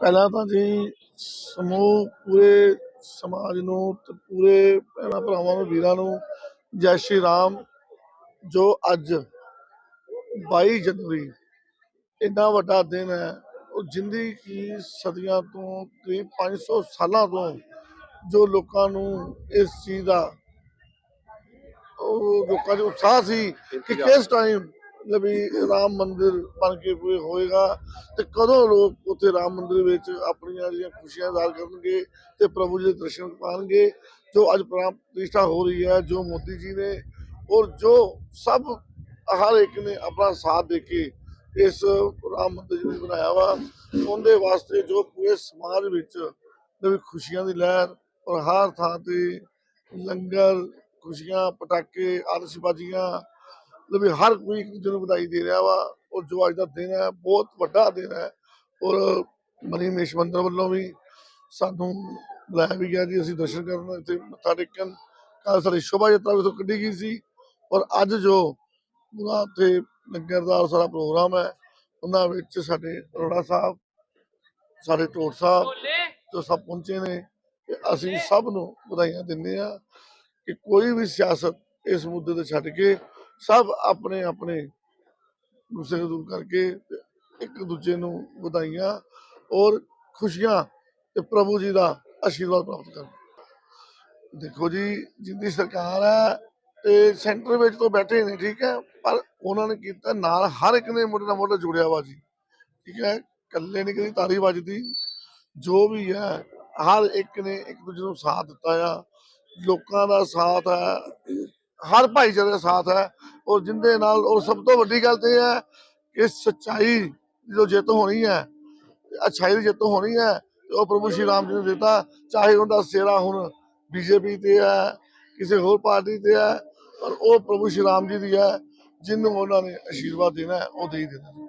ਪਹਿਲਾਂ ਤਾਂ ਜੀ ਸਮੂਹ ਪੂਰੇ ਸਮਾਜ ਨੂੰ ਤੇ ਪੂਰੇ ਭੈਣਾਂ ਭਰਾਵਾਂ ਨੂੰ ਵੀਰਾਂ ਨੂੰ ਜੈ ਸ਼੍ਰੀ ਰਾਮ ਜੋ ਅੱਜ 22 ਜਨਵਰੀ ਇੰਨਾ ਵੱਡਾ ਦਿਨ ਹੈ ਉਹ ਜਿੰਦੀ ਕੀ ਸਦੀਆਂ ਤੋਂ ਕਰੀਬ 500 ਸਾਲਾਂ ਤੋਂ ਜੋ ਲੋਕਾਂ ਨੂੰ ਇਸ ਚੀਜ਼ ਦਾ ਉਹ ਲੋਕਾਂ 'ਚ ਉਤਸ਼ਾਹ ਸੀ ਕਿ ਕਿਸ ਟਾਈਮ ਵੀ ਰਾਮ ਮੰਦਿਰ ਬਣ ਕੇ ਪੂਰੇ ਹੋਏਗਾ ਤੇ ਕਦੋਂ ਲੋਕ ਉੱਥੇ ਰਾਮ ਮੰਦਿਰ ਵਿੱਚ ਆਪਣੀਆਂ ਜਿਹੜੀਆਂ ਖੁਸ਼ੀਆਂ ਜ਼ਾਹਰ ਕਰਨਗੇ ਤੇ ਪ੍ਰਭੂ ਜੀ ਦੇ ਦਰਸ਼ਨ ਪਾਣਗੇ? ਜੋ ਅੱਜ ਪ੍ਰਾਣ ਪ੍ਰਤਿਸ਼ਠਾ ਹੋ ਰਹੀ ਹੈ, ਜੋ ਮੋਦੀ ਜੀ ਨੇ ਔਰ ਜੋ ਸਭ ਹਰ ਇੱਕ ਨੇ ਆਪਣਾ ਸਾਥ ਦੇ ਕੇ ਇਸ ਰਾਮ ਮੰਦਿਰ ਜੀ ਨੂੰ ਬਣਾਇਆ ਵਾ, ਉਹਦੇ ਵਾਸਤੇ ਜੋ ਪੂਰੇ ਸਮਾਜ ਵਿੱਚ ਨਵੀਂ ਖੁਸ਼ੀਆਂ ਦੀ ਲਹਿਰ ਔਰ ਹਰ ਥਾਂ ਤੇ ਲੰਗਰ, ਖੁਸ਼ੀਆਂ, ਪਟਾਕੇ, ਆਤਿਸ਼ਬਾਜ਼ੀਆਂ ਮਤਲਬ ਵੀ ਹਰ ਕੋਈ ਇੱਕ ਦੂਜੇ ਨੂੰ ਵਧਾਈ ਦੇ ਰਿਹਾ ਵਾ ਔਰ ਜੋ ਅੱਜ ਦਾ ਦਿਨ ਹੈ ਬਹੁਤ ਵੱਡਾ ਦਿਨ ਹੈ ਔਰ ਮਨੀ ਮਹੇਸ਼ ਮੰਦਰ ਵੱਲੋਂ ਵੀ ਸਾਨੂੰ ਬੁਲਾਇਆ ਵੀ ਗਿਆ ਜੀ ਅਸੀਂ ਦਰਸ਼ਨ ਕਰਨ ਇੱਥੇ ਮੱਥਾ ਟੇਕਣ। ਕੱਲ੍ਹ ਸਾਡੀ ਸ਼ੋਭਾ ਯਾਤਰਾ ਵੀ ਉੱਥੋਂ ਕੱਢੀ ਗਈ ਸੀ ਔਰ ਅੱਜ ਜੋ ਪੂਰਾ ਉੱਥੇ ਲੰਗਰ ਦਾ ਸਾਰਾ ਪ੍ਰੋਗਰਾਮ ਹੈ ਉਹਨਾਂ ਵਿੱਚ ਸਾਡੇ ਅਰੋੜਾ ਸਾਹਿਬ ਸਾਡੇ ਟੋਟ ਸਾਹਿਬ ਜੋ ਸਭ ਪਹੁੰਚੇ ਨੇ ਤੇ ਅਸੀਂ ਸਭ ਨੂੰ ਵਧਾਈਆਂ ਦਿੰਦੇ ਆ ਕਿ ਕੋਈ ਵੀ ਸਿਆਸਤ ਇਸ ਮੁੱਦੇ ਤੇ ਛੱਡ ਕੇ ਸਭ ਆਪਣੇ ਆਪਣੇ ਗੁੱਸੇ ਦੂਰ ਕਰਕੇ ਇੱਕ ਦੂਜੇ ਨੂੰ ਵਧਾਈਆਂ ਔਰ ਖੁਸ਼ੀਆਂ ਤੇ ਪ੍ਰਭੂ ਜੀ ਦਾ ਆਸ਼ੀਰਵਾਦ ਪ੍ਰਾਪਤ ਕਰਨ। ਦੇਖੋ ਜੀ, ਜਿੰਦੀ ਸਰਕਾਰ ਹੈ ਤੇ ਸੈਂਟਰ ਵਿੱਚ ਤੋਂ ਬੈਠੇ ਨੇ ਠੀਕ ਹੈ? ਪਰ ਉਹਨਾਂ ਨੇ ਕੀਤਾ ਨਾਲ ਹਰ ਇੱਕ ਨੇ ਮੋਢੇ ਨਾਲ ਮੋਢਾ ਜੁੜਿਆ ਵਾ ਜੀ, ਠੀਕ ਹੈ? ਇਕੱਲੇ ਨਹੀਂ ਕਦੀ ਤਾਰੀ ਵੱਜਦੀ, ਜੋ ਵੀ ਹੈ, ਹਰ ਇੱਕ ਨੇ ਇੱਕ ਦੂਜੇ ਨੂੰ ਸਾਥ ਦਿੱਤਾ ਆ। ਲੋਕਾਂ ਦਾ ਸਾਥ ਹੈ ਹਰ ਭਾਈਚਾਰੇ ਦਾ ਸਾਥ ਹੈ ਔਰ ਜਿੰਦੇ ਨਾਲ ਔਰ ਸਭ ਤੋਂ ਵੱਡੀ ਗੱਲ ਤੇ ਹੈ ਕਿ ਸੱਚਾਈ ਦੀ ਜੋ ਜਿੱਤ ਹੋਣੀ ਹੈ, ਅੱਛਾਈ ਦੀ ਜਿੱਤ ਹੋਣੀ ਹੈ ਉਹ ਪ੍ਰਭੂ ਸ਼੍ਰੀ ਰਾਮ ਜੀ ਨੇ ਦਿੱਤਾ, ਚਾਹੇ ਉਹਦਾ ਸਿਹਰਾ ਹੁਣ ਬੀਜੇਪੀ ਤੇ ਹੈ, ਕਿਸੇ ਹੋਰ ਪਾਰਟੀ ਤੇ ਹੈ, ਪਰ ਉਹ ਪ੍ਰਭੂ ਸ਼੍ਰੀ ਰਾਮ ਜੀ ਦੀ ਹੈ ਜਿਹਨੂੰ ਉਹਨਾਂ ਨੇ ਆਸ਼ੀਰਵਾਦ ਦੇਣਾ ਉਹ ਦੇ ਹੀ ਦੇਣਾ